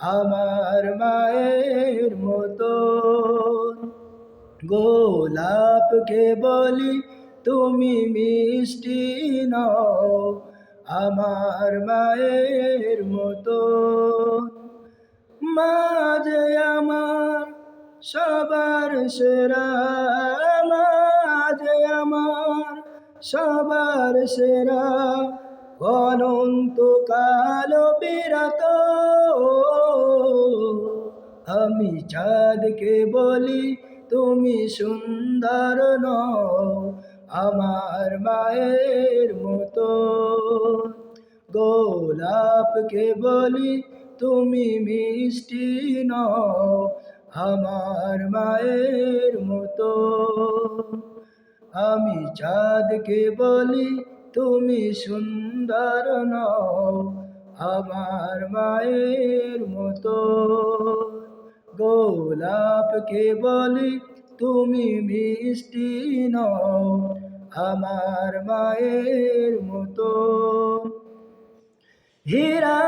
আমার মায়ের মতো। গোলাপকে বলি, তুমি মিষ্টি নও, আমার মায়ের মতো। মাঝে আমার সবার সেরা, মাঝে আমার সবার সেরা। অনন্ত কালো বিরত আমি চাঁদকে বলি, তুমি সুন্দর নও, আমার মায়ের মতো। গোলাপকে বলি, তুমি মিষ্টি নও, আমার মায়ের মতো। আমি চাঁদকে বলি, তুমি সুন্দর নও, আমার মায়ের মতো। গোলাপকে বলি তুমি মিষ্টি নও, আমার মায়ের মতো। হীরা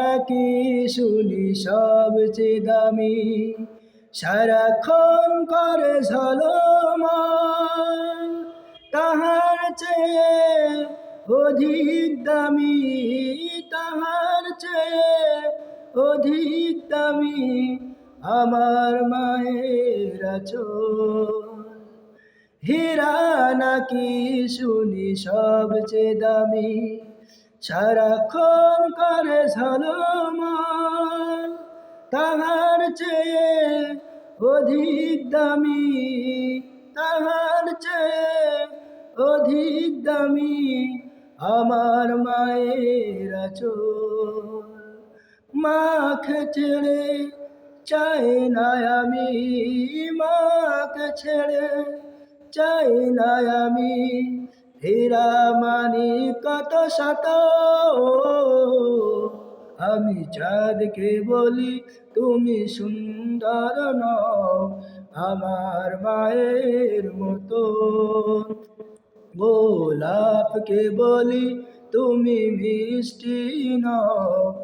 নাকি শুনি সবচেয়ে দামি, সারাক্ষণ করে ঝলমান তাহার চেয়ে অধিক দামি, তাহার চেয়ে অধিক দামি আমার মায়ের আচর। হীরা নাকি শুনি সবচেয়ে দামি। সারাক্ষণ করে ঝলমান তাহার চেয়ে অধিক দামি। তাহার চেয়ে অধিক দামি আমার মায়ের আচর। মাখ ছেড়ে চাই না আমি মাখ ছেড়ে, চাই না আমি হীরা মানি কত শত আমি চাঁদকে বলি, তুমি সুন্দর নও, আমার মায়ের মতো। গোলাপকে বলি, তুমি মিষ্টি নও।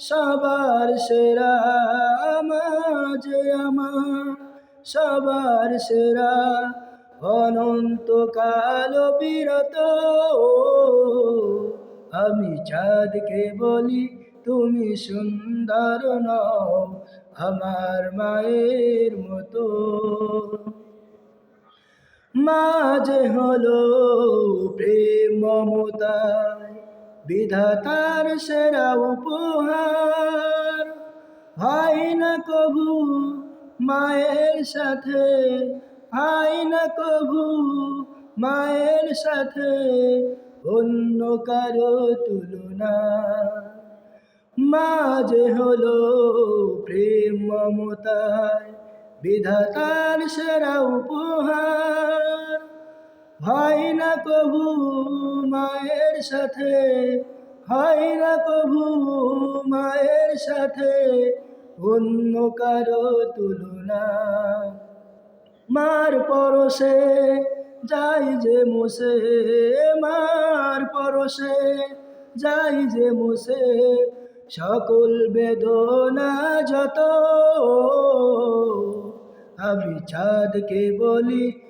সবার সেরা মাঝে আমার, সবার সেরা অনন্ত কালো বিরত। আমি চাঁদকে বলি, তুমি সুন্দর নও, আমার মায়ের মতো। মাঝে হলো প্রেম মমতায় বিধাতার সেরা উপহার। হয় না কবু মায়ের সাথে, হয় না কবু মায়ের সাথে, অন্য কারও তুলনা। মাঝে হলো প্রেম মমতায়, বিধাতার সেরা উপহার। হয় না কবু মায়ের সাথে, হয় না কবু মায়ের সাথে, অন্য কারও তুলনা। মার পরশে যাই যে মুসে মার পরশে যাই যে মুসে সকল বেদনা যত। আমি চাঁদকে বলি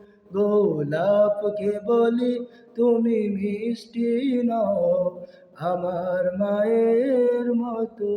গোলাপকে বলি তুমি মিষ্টি নও আমার মায়ের মতো।